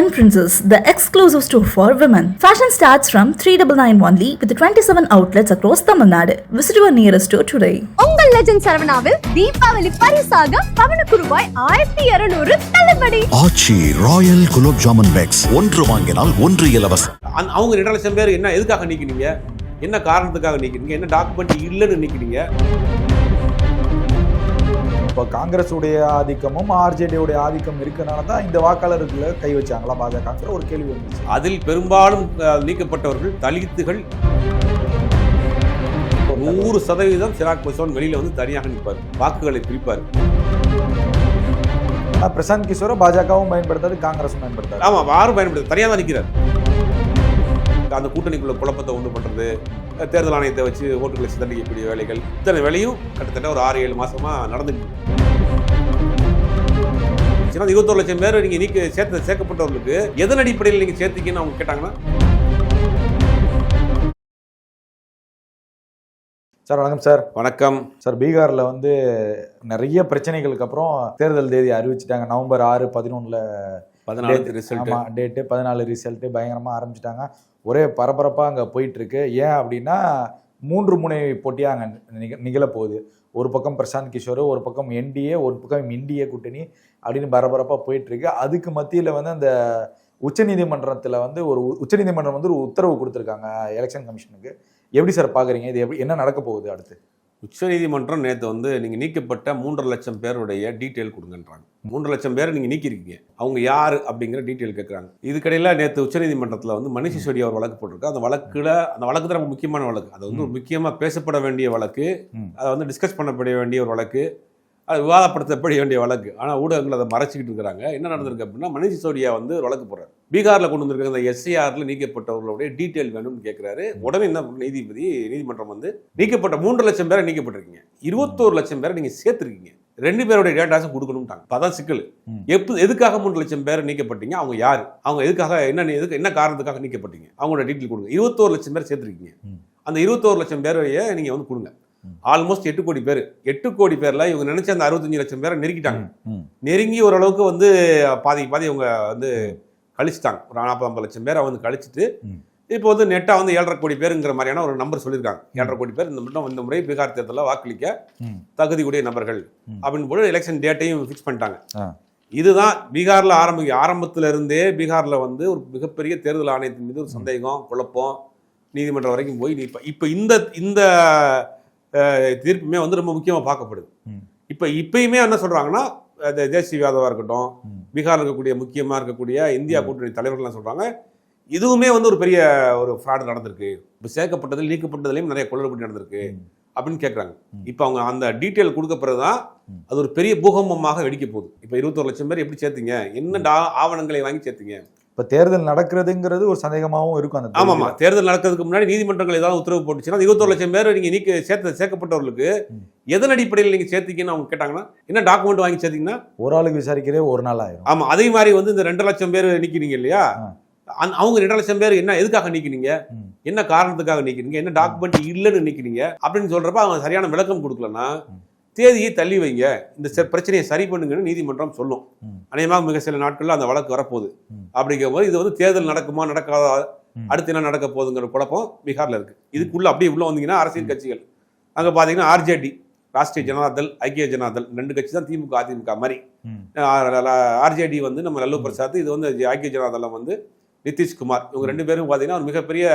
Yen Princess, the exclusive store for women. Fashion starts from 3991 only with 27 outlets across Tamil Nadu. Visit your nearest store today. உங்கள் legend சரவணாவில் தீபாவளி பரிசாக பவனுக்கு ரூபாய் ஆயிரத்தி இருநூறு தள்ளுபடி ஆச்சி ராயல் குலோப் ஜாமுன் பேக்ஸ் ஒன்று வாங்கினால் ஒன்று இலவசம் அந்த அவங்க ரெண்டு லட்சம் பேர் என்ன எதுக்காக நீக்கினீங்க என்ன காரணத்துக்காக நீக்கினீங்க என்ன டாக்குமெண்ட் இல்லைன்னு நீக்கினீங்க இப்போ காங்கிரஸ் உடைய ஆதிக்கமும் ஆர்ஜேடி உடைய ஆதிக்கம் இருக்கனால தான் இந்த வாக்காளர்களை கை வச்சாங்களா பாஜகங்கிற ஒரு கேள்வி வந்துச்சு. அதில் பெரும்பாலும் நீக்கப்பட்டவர்கள் தலித்துகள். நூறு சதவீதம் சிராக் பஸ்வான் வெளியில வந்து தனியாக நிற்பார். வாக்குகளை பிரிப்பார். பிரசாந்த் கிஷோரை பாஜகவும் பயன்படுத்தாது காங்கிரஸும் பயன்படுத்தாது. ஆமா யாரும் பயன்படுத்த தனியாக தான் நிற்கிறார் அந்த கூட்டணிக்குள்ள குழப்பத்தை உண்டு பண்றது தேர்தல் ஆணையத்தை வச்சு ஓட்டுகளை சிதறடிக்கக்கூடிய வேலைகள். இத்தனை வேலையும் கிட்டத்தட்ட ஒரு ஆறு ஏழு மாசமா நடந்துட்டு. இருபத்தோரு லட்சம் பேர் நீங்க நீக்க சேர்த்த சேர்க்கப்பட்டவர்களுக்கு எதன் அடிப்படையில் நீங்க சேர்த்தீங்கன்னு அவங்க கேட்டாங்கன்னா? சார் வணக்கம் சார். வணக்கம். சார் பீகார்ல வந்து நிறைய பிரச்சனைகளுக்கு அப்புறம் தேர்தல் தேதி அறிவிச்சிட்டாங்க. நவம்பர் ஆறு பதினொன்னுல பதினாலு ரிசல்ட் டேட்டு பதினாலு ரிசல்ட் பயங்கரமா ஆரம்பிச்சிட்டாங்க. ஒரே பரபரப்பா அங்க போயிட்டு இருக்கு ஏன் அப்படின்னா மூன்று முனை போட்டியா அங்க நிக- நிகழப்போகுது. ஒரு பக்கம் பிரசாந்த் கிஷோர் ஒரு பக்கம் என்டிஏ ஒரு பக்கம் இந்திய கூட்டணி அப்படின்னு பரபரப்பா போயிட்டு இருக்கு அதுக்கு மத்தியில வந்து அந்த உச்சநீதிமன்றத்துல வந்து ஒரு உச்சநீதிமன்றம் வந்து ஒரு உத்தரவு கொடுத்துருக்காங்க எலெக்ஷன் கமிஷனுக்கு. எப்படி சார் பாக்குறீங்க? இது எப்படி என்ன நடக்க போகுது அடுத்து? உச்சநீதிமன்றம் நேற்று வந்து நீங்க நீக்கப்பட்ட மூன்றரை லட்சம் பேருடைய டீட்டெயில் கொடுங்கன்றாங்க. மூன்று லட்சம் பேரை நீங்க நீக்கிருக்கீங்க. அவங்க யார் அப்படிங்கிற டீட்டெயில் கேட்குறாங்க இதுக்கடையில் நேற்று உச்சநீதிமன்றத்தில் வந்து மணிஷ் சிசோடியா ஒரு வழக்கு போட்டிருக்கு. அந்த வழக்குல அந்த வழக்கு தான் ரொம்ப முக்கியமான வழக்கு. அது வந்து ஒரு முக்கியமாக பேசப்பட வேண்டிய வழக்கு. அதை வந்து டிஸ்கஸ் பண்ணப்பட வேண்டிய ஒரு வழக்கு. அது விவாதப்படுத்தப்பட வேண்டிய வழக்கு. ஆனால் ஊடகங்கள் அதை மறைச்சிக்கிட்டு இருக்கிறாங்க. என்ன நடந்திருக்கு அப்படின்னா மணிஷ் சிசோடியா வந்து வழக்கு போடுறாரு. பீகாரில் கொண்டு வந்திருக்க அந்த எஸ்ஐஆரில் நீக்கப்பட்டவர்களுடைய டீட்டெயில் வேணும்னு கேட்குறாரு உடனே என்ன நீதிபதி நீதிமன்றம் வந்து நீக்கப்பட்ட மூன்று லட்சம் பேரை நீக்கப்பட்டிருக்கீங்க. இருபத்தோரு லட்சம் பேரை நீங்க சேர்த்துருக்கீங்க. ரெண்டு பேருடைய டேட்டாஸும் கொடுக்கணும்ட்டாங்க. அதான் சிக்கல். எப்போ எதுக்காக மூன்று லட்சம் பேர் நீக்கப்பட்டீங்க? அவங்க யார்? அவங்க எதுக்காக என்ன எதுக்கு என்ன காரணத்துக்காக நீக்கப்பட்டீங்க? அவங்களோட டீட்டெயில் கொடுங்க. இருபத்தோரு லட்சம் பேர் சேர்த்துருக்கீங்க. அந்த இருபத்தோரு லட்சம் பேரையே நீங்க வந்து கொடுங்க. ஆல்மோஸ்ட் எட்டு கோடி பேர் எட்டு கோடி பேர்ல இவங்க நினைச்ச அந்த அறுபத்தஞ்சு லட்சம் பேரை நெருக்கிட்டாங்க. நெருங்கி ஓரளவுக்கு வந்து பாதி பாதி அவங்க வந்து கழிச்சிட்டாங்க ஒரு நாற்பது ஐம்பது லட்சம் பேரை வந்து கழிச்சிட்டு. இப்போ வந்து நெட்டா வந்து ஏழரை கோடி பேருங்கிற மாதிரியான ஒரு நம்பர் சொல்லியிருக்காங்க ஏழரை கோடி பேர் இந்த மட்டும் இந்த முறை பீகார் தேர்தலில் வாக்களிக்க ம். தகுதியுடைய நபர்கள். அப்படின்னு போட்டு எலெக்ஷன் டேட்டையும் ஃபிக்ஸ் பண்ணிட்டாங்க. இதுதான் பீகார்ல ஆரம்பி ஆரம்பத்துல இருந்தே பீகார்ல வந்து ஒரு மிகப்பெரிய தேர்தல் ஆணையத்தின் மீது ஒரு சந்தேகம் குழப்பம் நீதிமன்றம் வரைக்கும் போய் இப்ப இப்ப இந்த இந்த தீர்ப்புமே வந்து ரொம்ப முக்கியமா பார்க்கப்படுது. இப்ப இப்பயுமே என்ன சொல்றாங்கன்னா அது தேசிய யாதவா இருக்கட்டும். பீகார்ல இருக்கக்கூடிய முக்கியமா இருக்கக்கூடிய இந்தியா. கூட்டணி தலைவர்கள்லாம் சொல்றாங்க இதுவுமே வந்து ஒரு பெரிய ஒரு ஃப்ராட் நடந்திருக்கு இப்போ சேர்க்கப்பட்டதில் நீக்கப்பட்டதுலையும் நிறைய குளறுபடி நடந்திருக்கு. அப்படின்னு கேட்குறாங்க. இப்போ அவங்க அந்த டீட்டெயில் கொடுக்க பிறகுதான் ம். அது ஒரு பெரிய பூகம்பமாக வெடிக்க போகுது இப்போ இருபத்தொரு லட்சம் பேர் எப்படி சேர்த்தீங்க என்ன ஆவணங்களை வாங்கி சேர்த்தீங்க இப்ப தேர்தல் நடக்கிறதுங்கிறது ஒரு சந்தேகமாவும் இருக்கும் அந்த ஆமாமா தேர்தல்ல. தேர்தல் நடக்கிறதுக்கு முன்னாடி நீதிமன்றங்கள் ஏதாவது உத்தரவு போட்டுச்சுன்னா இருபத்தொரு லட்சம் பேர் நீங்க நீக்க சேர்த்த சேர்க்கப்பட்டவர்களுக்கு. எதன் அடிப்படையில் நீங்க சேர்த்தீங்கன்னு அவங்க கேட்டாங்கன்னா என்ன டாக்குமெண்ட் வாங்கி சேர்த்தீங்கன்னா ஒரு ஆளுக்கு விசாரிக்கிறே ஒரு நாள் ஆயிரும் ஆமா அதே மாதிரி வந்து இந்த ரெண்டு லட்சம் பேர் நீக்கினீங்க இல்லையா ஆ. அந்த- அவங்க ரெண்டு லட்சம் பேர் என்ன எதுக்காக நீக்கினீங்க. என்ன காரணத்துக்காக நீக்கினீங்க என்ன டாக்குமெண்ட் இல்லைன்னு நீக்கினீங்க அப்படின்னு சொல்றப்ப அவங்க சரியான விளக்கம் கொடுக்கலன்னா. தேதியை தள்ளி வைங்க. இந்த பிரச்சனையை சரி பண்ணுங்கன்னு நீதிமன்றம் சொல்லும். அநேகமாக மிக சில நாட்கள்ல அந்த வழக்கு வரப்போகுது. ம். அப்படிங்கும்போது இது வந்து தேர்தல் நடக்குமா நடக்காதா. அடுத்து என்ன நடக்க போகுதுங்கிற குழப்பம் பீகார்ல இருக்கு. இதுக்குள்ள அப்படியே உள்ள வந்தீங்கன்னா அரசியல் கட்சிகள். அங்க பாத்தீங்கன்னா ஆர்ஜேடி ராஷ்டிரிய ஜனதாதள் ஐக்கிய ஜனதாதள் ரெண்டு கட்சி தான் திமுக அதிமுக மாதிரி. ஆர்ஜேடி வந்து நம்ம லல்லு பிரசாத் இது வந்து ஐக்கிய ஜனதாதளம் வந்து நிதிஷ்குமார். இவங்க ரெண்டு பேரும் பார்த்தீங்கன்னா ஒரு மிகப்பெரிய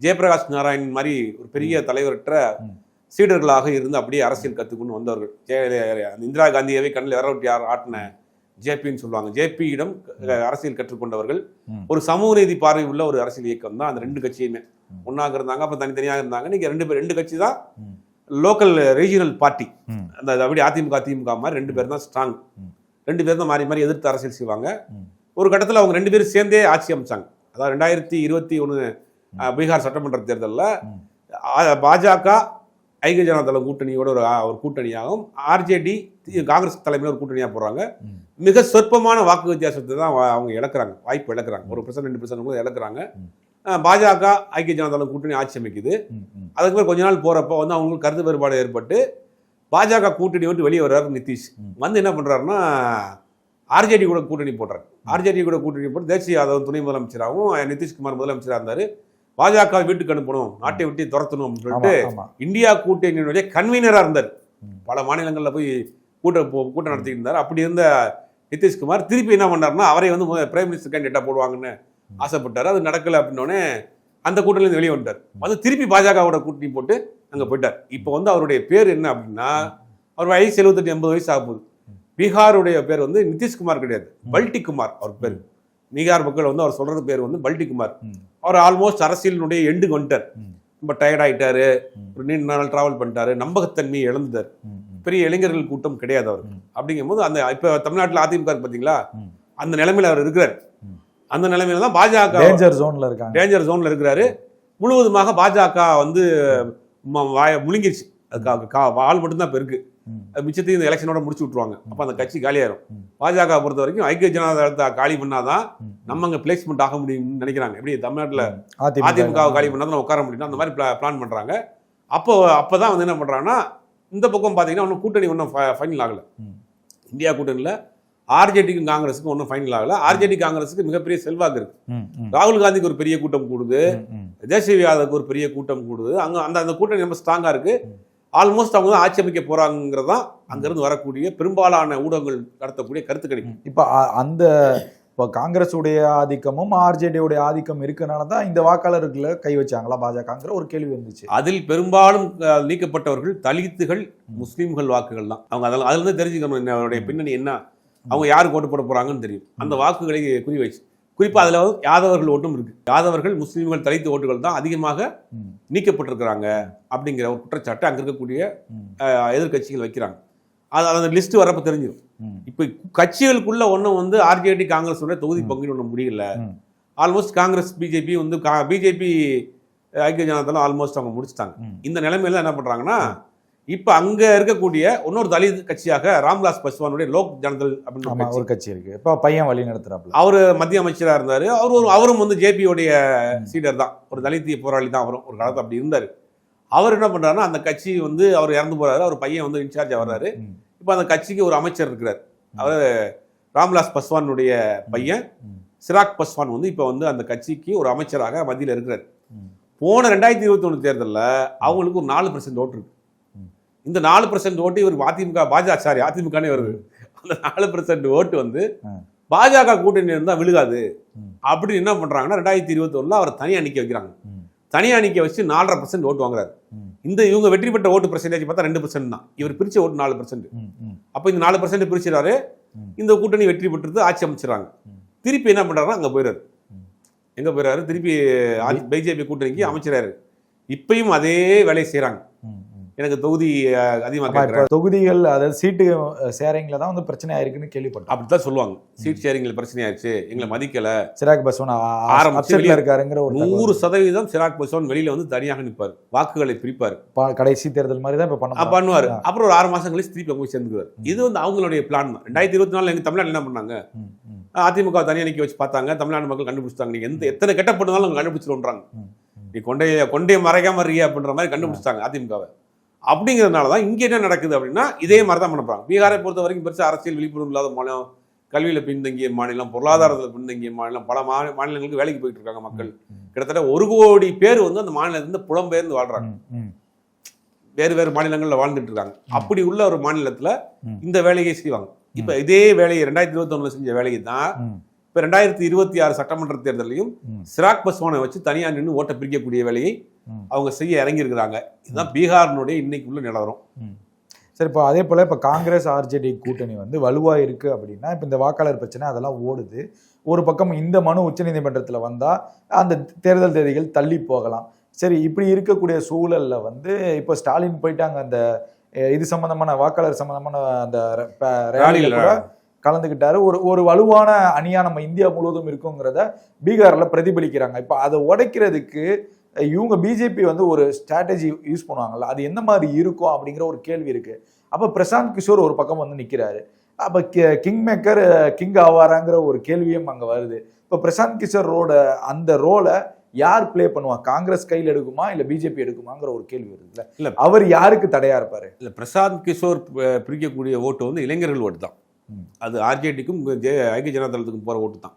ஜெயபிரகாஷ் நாராயண் மாதிரி ஒரு பெரிய தலைவரற்ற ம். சீடர்களாக இருந்து அப்படியே அரசியல் கற்றுக்கொண்டு வந்தவர்கள் ஜெய அந்த இந்திரா காந்தியவை கண்ணில் விரவட்டி ஆட்டின ஜேபின்னு சொல்லுவாங்க ஜேபியிடம் அரசியல் கற்றுக்கொண்டவர்கள். ஒரு சமூக நீதி பார்வை உள்ள ஒரு அரசியல் இயக்கம் தான் அந்த ரெண்டு கட்சியுமே ம். ஒன்னாக இருந்தாங்க அப்போ தனித்தனியாக இருந்தாங்க நீங்க ரெண்டு பேர் ரெண்டு கட்சி தான். Local regional party. அந்த அப்படி அதிமுக திமுக மாதிரி ரெண்டு பேர் தான் ஸ்ட்ராங். ரெண்டு பேர் தான் மாறி மாறி எதிர்த்து அரசியல் செய்வாங்க. ஒரு கட்டத்தில் அவங்க ரெண்டு பேரும் சேர்ந்தே ஆட்சி அமைச்சாங்க அதாவது ரெண்டாயிரத்தி இருபத்தி ஒன்று பீகார் சட்டமன்ற தேர்தலில். பாஜக ஐக்கிய ஜனதாதளம் கூட்டணியோட ஒரு ஒரு கூட்டணியாகவும் ஆர்ஜேடி காங்கிரஸ் தலைமையில் ஒரு கூட்டணியாக போடுறாங்க. மிக சொற்பமான வாக்கு வித்தியாசத்தை தான் அவங்க இழக்கிறாங்க. வாய்ப்பு இழக்கிறாங்க. ஒரு பர்சன்ட் ரெண்டு பர்சன்ட் கூட இழக்கிறாங்க. பாஜக ஐக்கிய ஜனதாதளம் கூட்டணி ஆட்சி அமைக்குது. அதுக்கு கொஞ்ச நாள் போகிறப்ப வந்து அவங்களுக்கு கருத்து வேறுபாடு ஏற்பட்டு பாஜக கூட்டணி விட்டு வெளியே வர்றாரு நிதிஷ். வந்து என்ன பண்ணுறாருன்னா ஆர்ஜேடி கூட கூட்டணி போடுறாரு. ஆர்ஜேடி கூட கூட்டணி போட்டு தேசிய யாதவ் துணை முதலமைச்சராகவும் நிதிஷ்குமார் முதலமைச்சராக இருந்தார். பாஜக வீட்டுக்கு அனுப்பணும் நாட்டை விட்டு துரத்தணும் அப்படின்னு சொல்லிட்டு இந்தியா கூட்டணியினுடைய கன்வீனராக இருந்தார். பல மாநிலங்களில் போய் கூட்டம் கூட்டம் நடத்திட்டு இருந்தார் அப்படி இருந்த நிதிஷ்குமார் திருப்பி என்ன பண்ணாருன்னா அவரை வந்து பிரைம் மினிஸ்டர் கேண்டிடேட்டாக போடுவாங்கன்னு ஆசைப்பட்டார். அது நடக்கலை அப்படின்னோடனே அந்த கூட்டணியிலிருந்து வெளியே வந்துட்டார். வந்து திருப்பி பாஜகவோட கூட்டணி போட்டு அங்கே போயிட்டார். இப்போ வந்து அவருடைய பேர் என்ன அப்படின்னா அவர் வயசு எழுபத்தெட்டு எண்பது வயசு ஆக போகுது பீகாருடைய பேர் வந்து நிதிஷ்குமார் கிடையாது. பல்டி குமார் அவர் பேர். பீகார் மக்கள் வந்து அவர் சொல்றது பேர் வந்து பல்டி குமார் ம். அவர் ஆல்மோஸ்ட் அரசியலினுடைய எண்டுக்கு வந்துட்டார். ரொம்ப டயர்ட் ஆயிட்டாரு. ஒரு நீண்ட நாள் டிராவல் பண்ணிட்டாரு நம்பகத்தன்மையை இழந்துட்டார். பெரிய இளைஞர்கள் கூட்டம் கிடையாது அவர் ம். அப்படிங்கும்போது அந்த இப்போ தமிழ்நாட்டில் அதிமுக பார்த்தீங்களா. அந்த நிலைமையில அவர் இருக்கிறார். அந்த நிலைமையில தான் பாஜக டேஞ்சர் ஜோன்ல இருக்காங்க டேஞ்சர் ஜோன்ல இருக்கிறாரு முழுவதுமாக பாஜக வந்து முழுங்கிருச்சு கா- வால் மட்டும்தான் இப்போ இருக்கு ம். அது மிச்சத்தையும் இந்த எலெக்ஷனோட முடிச்சு விட்ருவாங்க அப்போ அந்த கட்சி காலியாயிரும். பாஜக பொறுத்த வரைக்கும் ஐக்கிய ஜனதா காலி பண்ணாதான். நம்ம அங்கே பிளேஸ்மெண்ட் ஆக முடியும்னு நினைக்கிறாங்க. எப்படி? தமிழ்நாட்டில் அதிமுக காலி பண்ணா தான் உட்கார முடியும் அந்த மாதிரி பிளான் பண்றாங்க. அப்போ அப்பதான் வந்து என்ன பண்றாங்கன்னா இந்த பக்கம் பாத்தீங்கன்னா ஒன்றும் கூட்டணி ஒன்றும் ஃபைனல் ஆகல. இந்தியா கூட்டணியில் ஆர்ஜேடிக்கும் காங்கிரஸுக்கும் ஒன்றும் ஃபைனல் ஆகல. ஆர்ஜேடி காங்கிரஸுக்கு மிகப்பெரிய செல்வாக்கு இருக்கு. ராகுல் காந்திக்கு ஒரு பெரிய கூட்டம் கூடுது. தேசிய யாதவுக்கு ஒரு பெரிய கூட்டம் கூடுது. அங்க அந்த அந்த கூட்டணி ரொம்ப ஸ்ட்ராங்கா இருக்கு. ஆல்மோஸ்ட் அவங்க தான் ஆட்சி அமைக்க போறாங்கிறது தான் அங்கிருந்து வரக்கூடிய பெரும்பாலான ஊடகங்கள் நடத்தக்கூடிய கருத்து கணிப்பு இப்ப அந்த இப்போ காங்கிரஸ் உடைய ஆதிக்கமும் ஆர்ஜேடி உடைய ஆதிக்கம் இருக்கனால தான் இந்த வாக்காளர்களை கை வச்சாங்களா பாஜகங்கிற ஒரு கேள்வி வந்துச்சு. அதில் பெரும்பாலும் நீக்கப்பட்டவர்கள் தலித்துகள் முஸ்லீம்கள் வாக்குகள் தான் அவங்க அதில் அதுல தெரிஞ்சுக்கணும் என்ன அவருடைய பின்னணி என்ன அவங்க யாருக்கு ஓட்டு போட போறாங்கன்னு தெரியும். அந்த வாக்குகளை குறி வச்சு. குறிப்பா அதுல வந்து யாதவர்கள் ஓட்டும் இருக்கு. யாதவர்கள் முஸ்லீம்கள் தலித்து ஓட்டுகள் தான் அதிகமாக நீக்கப்பட்டிருக்கிறாங்க அப்படிங்கிற ஒரு குற்றச்சாட்டை அங்க இருக்கக்கூடிய எதிர்க்கட்சிகள் வைக்கிறாங்க. அது அந்த லிஸ்ட் வரப்ப தெரிஞ்சிடும் இப்போ கட்சிகளுக்குள்ள ஒன்றும் வந்து ஆர்ஜேடி காங்கிரஸ் தொகுதி பங்குன்னு ஒன்று முடியல. ஆல்மோஸ்ட் காங்கிரஸ் பிஜேபி வந்து பிஜேபி ஐக்கிய ஜனதாதளம் ஆல்மோஸ்ட் அவங்க முடிச்சிட்டாங்க. இந்த நிலைமையில என்ன பண்றாங்கன்னா இப்போ அங்க இருக்கக்கூடிய இன்னொரு தலித் கட்சியாக ராம்விலாஸ் பஸ்வானுடைய லோக் ஜனதள் அப்படின்னு ஒரு கட்சி இருக்கு. இப்போ பையன் வழி நடத்துறாப்ல அவர் மத்திய அமைச்சரா இருந்தாரு. அவர் அவரும் வந்து ஜேபியோடைய சீடர் தான். ஒரு தலித்திய போராளி தான் அவரும். ஒரு காலத்துல அப்படி இருந்தாரு. அவர் என்ன பண்றாருன்னா அந்த கட்சி வந்து அவர் இறந்து போறாரு. அவர் பையன் வந்து இன்சார்ஜ் வர்றாரு இப்போ அந்த கட்சிக்கு ஒரு அமைச்சர் இருக்கிறார். அவர் ராம்விலாஸ் பஸ்வானுடைய பையன். சிராக் பஸ்வான் வந்து இப்போ வந்து அந்த கட்சிக்கு ஒரு அமைச்சராக மத்தியில் இருக்கிறார். போன ரெண்டாயிரத்தி இருபத்தி ஒன்று தேர்தலில் அவங்களுக்கு ஒரு நாலு பர்சன்ட் ஓட்டு இருக்கு. இந்த நாலு பர்சன்ட் ஓட்டு இவர் அதிமுக பாஜக சாரி அதிமுகனே வருது அந்த நாலு பர்சன்ட் ஓட்டு வந்து. பாஜக கூட்டணி இருந்தால் விழுகாது. அப்படின்னு என்ன பண்றாங்கன்னா ரெண்டாயிரத்தி இருபத்தி ஒண்ணுல அவர் தனியா நிக்க வைக்கிறாங்க. ம், தனியா நிக்க வச்சு நாலரை பர்சன்ட் ஓட்டு வாங்குறாரு. இந்த இவங்க வெற்றி பெற்ற ஓட்டு பர்சன்டேஜ் பார்த்தா ரெண்டு பர்சன்ட் தான். இவர் பிரிச்ச ஓட்டு நாலு பர்சன்ட் அப்போ இந்த நாலு பர்சன்ட் பிரிச்சிடாரு. இந்த கூட்டணி வெற்றி பெற்றது ஆட்சி அமைச்சிடறாங்க. திருப்பி என்ன பண்றாருன்னா அங்க போயிடாரு. எங்க போயிறாரு? திருப்பி பிஜேபி கூட்டணிக்கு அமைச்சராரு இப்பயும் அதே வேலையை ம். எனக்கு தொகுதி அஹ், அதிகமா ஆமா, இப்ப கேட்கறாரு தொகுதிகள் அதாவது சீட்டு ஷேரிங்ல தான் வந்து பிரச்சனை ஆயிருக்குன்னு கேள்விப்பட்டோம் அப்படித்தான் சொல்லுவாங்க. சீட் ஷேரிங்ல பிரச்சனை ஆயிடுச்சு எங்களை மதிக்கல. சிராக் பஸ்வான் ஆரம்பிச்சு இருக்காருங்கிற ஒரு. நூறு சதவீதம் சிராக் பஸ்வான் வெளியில வந்து தனியாக நிற்பார் வாக்குகளை பிரிப்பார். கடைசி தேர்தல் மாதிரி தான் இப்ப பண்ண பண்ணுவாரு. அப்புறம் ஒரு ஆறு மாசம் கழிச்சு திருப்பி போய் சேர்ந்துக்குவார். இது வந்து அவங்களுடைய பிளான் தான். ரெண்டாயிரத்தி இருபத்தி நாலுல எங்க தமிழ்நாடு என்ன பண்ணாங்க? அதிமுக தனியா நிக்க வச்சு பார்த்தாங்க. தமிழ்நாடு மக்கள் கண்டுபிடிச்சிட்டாங்க. நீங்க எந்த எத்தனை கெட்ட பண்ணாலும் அவங்க ம். நீ கொண்டைய கொண்டைய மறைக்காம இருக்கிய அப்படின்ற மாதிரி கண்டுபிடிச்சிட்டாங்க அதிமுகவை. அப்படிங்கிறதுனால தான் இங்க என்ன நடக்குது அப்படின்னா இதே மாதிரி தான் பண்ண போறாங்க. பீகாரை பொறுத்த வரைக்கும் பெருசா அரசியல் விழிப்புணர்வு இல்லாத மாநிலம் கல்வியில பின்தங்கிய மாநிலம் பொருளாதாரத்தில் பின்தங்கிய மாநிலம் பல மாநில மாநிலங்களுக்கு வேலைக்கு போயிட்டு இருக்காங்க மக்கள். கிட்டத்தட்ட ஒரு கோடி பேர் வந்து அந்த மாநிலத்திலிருந்து புலம்பெயர்ந்து வாழ்றாங்க. வேறு வேறு மாநிலங்கள்ல வாழ்ந்துட்டு இருக்காங்க. அப்படி உள்ள ஒரு மாநிலத்துல. இந்த வேலையை செய்வாங்க. இப்ப இதே வேலையை ரெண்டாயிரத்தி இருபத்தி செஞ்ச வேலையை தான் இப்ப ரெண்டாயிரத்தி இருபத்தி ஆறு சட்டமன்ற தேர்தலையும். சிராக் பஸ்வானை வச்சு தனியா நின்று ஓட்டை பிரிக்கக்கூடிய வேலையை. அவங்க செய்ய இறங்கி இருக்கிறாங்க இதுதான் பீகாரினுடைய இன்னைக்கு உள்ள நிலவரம். சரி இப்போ அதே போல இப்போ காங்கிரஸ் ஆர்ஜேடி கூட்டணி வந்து வலுவா இருக்கு அப்படின்னா இப்போ இந்த வாக்காளர் பிரச்சனை அதெல்லாம் ஓடுது ஒரு பக்கம் இந்த மனு உச்சநீதிமன்றத்தில் வந்தா அந்த தேர்தல் தேதிகள் தள்ளி போகலாம் சரி இப்படி இருக்கக்கூடிய சூழல்ல வந்து இப்போ ஸ்டாலின் போயிட்டாங்க அந்த இது சம்பந்தமான வாக்காளர் சம்பந்தமான அந்த ரேலியில. கூட கலந்துக்கிட்டாரு ஒரு ஒரு வலுவான அணியா நம்ம இந்தியா முழுவதும் இருக்குங்கிறத பீகார்ல பிரதிபலிக்கிறாங்க. இப்போ அதை உடைக்கிறதுக்கு இவங்க பிஜேபி வந்து ஒரு ஸ்ட்ராட்டஜி யூஸ் பண்ணுவாங்கல்ல அது என்ன மாதிரி இருக்கும் அப்படிங்கிற ஒரு கேள்வி இருக்கு. அப்ப பிரசாந்த் கிஷோர் ஒரு பக்கம் வந்து நிக்கிறாரு. அப்ப கிங் மேக்கர் கிங் ஆவாராங்கிற ஒரு கேள்வியும் அங்க வருது. இப்ப பிரசாந்த் கிஷோரோட அந்த ரோலை யார் ப்ளே பண்ணுவா? காங்கிரஸ் கையில் எடுக்குமா? இல்ல பிஜேபி எடுக்குமாங்கிற ஒரு கேள்வி வருதுல்ல. இல்ல. அவர் யாருக்கு தடையா இருப்பாரு? இல்ல பிரசாந்த் கிஷோர் பிரிக்கக்கூடிய ஓட்டு வந்து இளைஞர்கள் ஓட்டு தான். அது ஆர்ஜேடிக்கும் ஐக்கிய ஜனதா தளத்துக்கும் போகிற ஓட்டு தான்.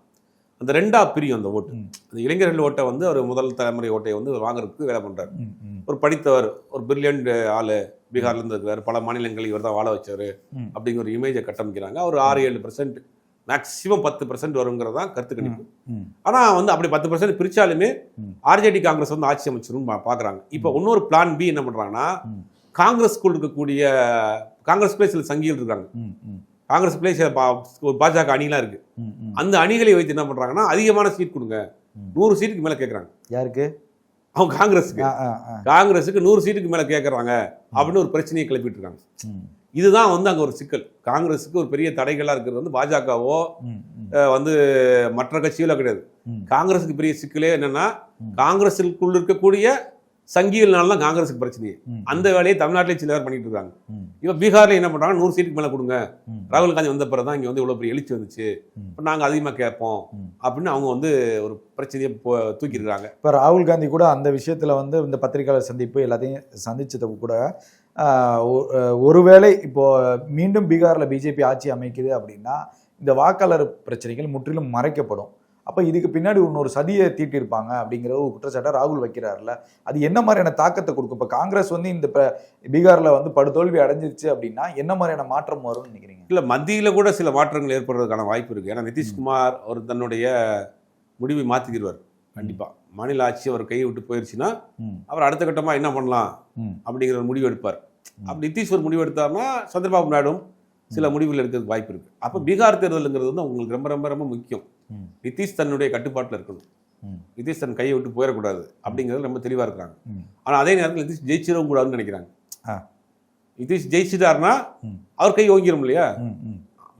அந்த ரெண்டா பிரியும் அந்த ஓட்டு. அந்த இளைஞர்கள் ஓட்டை வந்து அவர் முதல் தலைமுறை ஓட்டை வந்து வாங்குறதுக்கு வேலை பண்ணுறாரு ஒரு படித்தவர் ஒரு பிரில்லியன்ட் ஆளு பீகார்ல இருந்து இருக்காரு பல மாநிலங்களில் இவர் தான் வாழ வச்சாரு. அப்படிங்கிற ஒரு இமேஜை கட்டமைக்கிறாங்க ஒரு ஆறு ஏழு பர்சன்ட் மேக்ஸிமம் பத்து பர்சன்ட் வருங்கிறது தான் கருத்து கணிப்பு. ம். ஆனா வந்து அப்படி பத்து பர்சன்ட் பிரிச்சாலுமே ம். ஆர்ஜேடி காங்கிரஸ் வந்து ஆட்சி அமைச்சிரும் பாக்குறாங்க. இப்போ இன்னொரு பிளான் பி என்ன பண்றாங்கன்னா ம். காங்கிரஸ்குள் இருக்கக்கூடிய காங்கிரஸ்குள்ளே சில சங்கிகள் இருக்காங்க. ம், காங்கிரஸ்குள்ளே சில பாஜக அணிலாம் இருக்கு. அந்த அணிகளை வைத்து என்ன பண்றாங்கன்னா அதிகமான சீட் கொடுங்க. நூறு சீட்டுக்கு மேல கேக்குறாங்க யாருக்கு அவங்க காங்கிரஸுக்கு. காங்கிரஸுக்கு நூறு சீட்டுக்கு மேல கேக்குறாங்க அப்படின்னு ஒரு பிரச்சனையை கிளப்பிட்டு இருக்காங்க இதுதான் வந்து அங்க ஒரு சிக்கல் காங்கிரஸுக்கு ஒரு பெரிய தடைகளா இருக்கிறது வந்து பாஜகவோ வந்து மற்ற கட்சிகளோ கிடையாது. காங்கிரஸுக்கு பெரிய சிக்கலே என்னன்னா ம். காங்கிரஸுக்குள்ள இருக்கக்கூடிய சங்கிகள்னால தான் காங்கிரஸுக்கு பிரச்சனையே. அந்த வேலையை தமிழ்நாட்டிலே சில பேர் பண்ணிட்டு இருக்காங்க. இப்போ பீகார்ல என்ன பண்றாங்க? நூறு சீட்டுக்கு மேல கொடுங்க. ராகுல் காந்தி வந்த பிறகு தான் இங்க வந்து இவ்வளவு பெரிய எழுச்சி வந்துச்சு. இப்போ நாங்க அதிகமா கேட்போம். அப்படின்னு அவங்க வந்து ஒரு பிரச்சனையை தூக்கி இருக்காங்க இப்போ ராகுல் காந்தி கூட அந்த விஷயத்துல வந்து இந்த பத்திரிகையாளர் சந்திப்பு எல்லாத்தையும் சந்திச்சது கூட ஒருவேளை இப்போ மீண்டும் பீகார்ல பிஜேபி ஆட்சி அமைக்குது அப்படின்னா இந்த வாக்காளர் பிரச்சனைகள் முற்றிலும் மறைக்கப்படும். அப்போ இதுக்கு பின்னாடி இன்னொரு சதியை தீட்டியிருப்பாங்க அப்படிங்கிற ஒரு குற்றச்சாட்டை ராகுல் வைக்கிறாருல அது என்ன மாதிரியான தாக்கத்தை கொடுக்கும்? இப்போ காங்கிரஸ் வந்து இந்த பீகார்ல வந்து படுதோல்வி அடைஞ்சிருச்சு அப்படின்னா என்ன மாதிரியான மாற்றம் வரும்னு நினைக்கிறீங்க? இல்ல மத்தியில கூட சில மாற்றங்கள் ஏற்படுறதுக்கான வாய்ப்பு இருக்கு. ஏன்னா நிதிஷ்குமார் அவர் தன்னுடைய முடிவை மாத்திக்கிடுவார் கண்டிப்பா. மாநில ஆட்சி அவர் கையை விட்டு போயிருச்சுன்னா அவர் அடுத்த கட்டமா என்ன பண்ணலாம் அப்படிங்கிற ஒரு முடிவு எடுப்பார். அப்படி நிதிஷ் ஒரு முடிவு எடுத்தார்னா சந்திரபாபு நாயுடும் சில முடிவுகள் எடுக்கிறதுக்கு வாய்ப்பு இருக்கு. அப்ப பீகார் தேர்தலுங்கிறது வந்து உங்களுக்கு ரொம்ப ரொம்ப ரொம்ப முக்கியம். நிதிஷ் தன்னுடைய கட்டுப்பாட்டில் இருக்கணும். நிதிஷ் தன் கையை விட்டு போயிடக்கூடாது அப்படிங்கிறது ரொம்ப தெளிவா இருக்கிறாங்க. ம். ஆனா அதே நேரத்தில் நிதிஷ் ஜெயிச்சிடவும் கூடாதுன்னு நினைக்கிறாங்க. நிதிஷ் ஜெயிச்சிட்டாருன்னா. அவர் கை ஓங்கிரும் இல்லையா?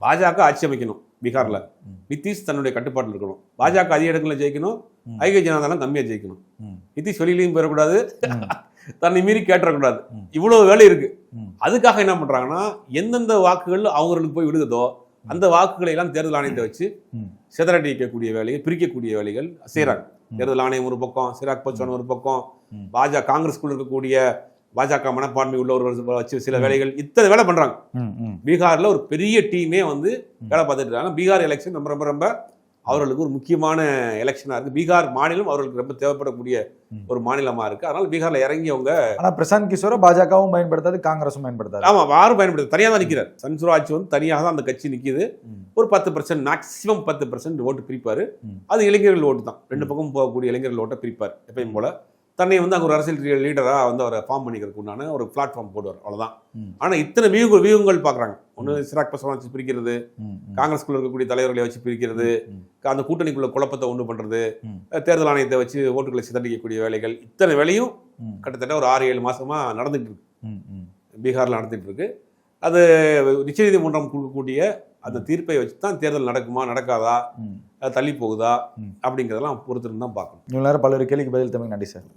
பாஜக ஆட்சி அமைக்கணும் பீகார்ல. நிதிஷ் தன்னுடைய கட்டுப்பாட்டில் இருக்கணும். பாஜக அதிக இடங்களில் ஜெயிக்கணும். ஐக்கிய ஜனதாலாம் கம்மியா ஜெயிக்கணும். நிதிஷ் வெளியிலையும் போயிடக்கூடாது. தன்னை மீறி கேட்டக்கூடாது ம். இவ்வளவு வேலை இருக்கு. ம். அதுக்காக என்ன பண்றாங்கன்னா எந்தெந்த வாக்குகள் அவங்களுக்கு போய் விழுகுதோ அந்த வாக்குகளை எல்லாம் தேர்தல் ஆணையத்தை வச்சு. சிதறடிக்கக்கூடிய வேலையை பிரிக்கக்கூடிய வேலைகள் செய்றாங்க ம். தேர்தல் ஆணையம் ஒரு பக்கம் சிராக் பச்சோன் ஒரு பக்கம். பாஜக காங்கிரஸ்குள்ள இருக்கக்கூடிய பாஜக மனப்பான்மை உள்ளவர்கள் வச்சு சில வேலைகள் இத்தனை வேலை பண்றாங்க. பீகார்ல ஒரு பெரிய டீமே வந்து வேலை பார்த்துட்டு இருக்காங்க பீகார் எலெக்ஷன் ரொம்ப ரொம்ப ரொம்ப அவர்களுக்கு ஒரு முக்கியமான எலெக்ஷனா இருக்கு. பீகார் மாநிலம் அவர்களுக்கு ரொம்ப தேவைப்படக்கூடிய. ஒரு மாநிலமா இருக்கு. அதனால பீகார்ல இறங்கி அவங்க ஆனா பிரசாந்த் கிஷோரை பாஜகவும் பயன்படுத்தாது காங்கிரஸும் பயன்படுத்தாது. ஆமா யாரும் பயன்படுத்த தனியாக தான் நிக்கிறார். சன்சுராஜ் வந்து தனியாக தான் அந்த கட்சி நிக்குது. ம். ஒரு பத்து பர்சன்ட் மேக்ஸிமம் பத்து பர்சன்ட் ஓட்டு பிரிப்பாரு. அது இளைஞர்கள் ஓட்டு தான். ரெண்டு பக்கம் போகக்கூடிய இளைஞர்கள் ஓட்டை பிரிப்பார் எப்பயும் போல. தன்னை வந்து அங்க ஒரு அரசியல் லீடரா வந்து அவரை ஃபார்ம் பண்ணிக்கிறதுக்கு உண்டான ஒரு பிளாட்ஃபார்ம் போடுவார் அவ்வளவுதான் ம். ஆனா இத்தனை வியூக வியூகங்கள் பாக்குறாங்க ஒண்ணு சிராக் பசவன் வச்சு பிரிக்கிறது. காங்கிரஸ்குள்ள இருக்கக்கூடிய தலைவர்களை வச்சு பிரிக்கிறது. அந்த கூட்டணிக்குள்ள குழப்பத்தை பண்றது ம். தேர்தல் ஆணையத்தை வச்சு ஓட்டுகளை சிதறடிக்கக்கூடிய வேலைகள் இத்தனை வேலையும். கிட்டத்தட்ட ஒரு ஆறு ஏழு மாசமா நடந்துட்டு இருக்கு. பீகார்ல நடந்துட்டு இருக்கு அது உச்சநீதிமன்றம் கொடுக்கக்கூடிய அந்த தீர்ப்பை வச்சு தான் தேர்தல் நடக்குமா நடக்காதா தள்ளி போகுதா. அப்படிங்கிறதெல்லாம் பொறுத்திருந்து தான் பார்க்கணும் இவ்வளவு நேரம் பல்வேறு கேள்விக்கு பதில் தமிழ் நன்றி சார்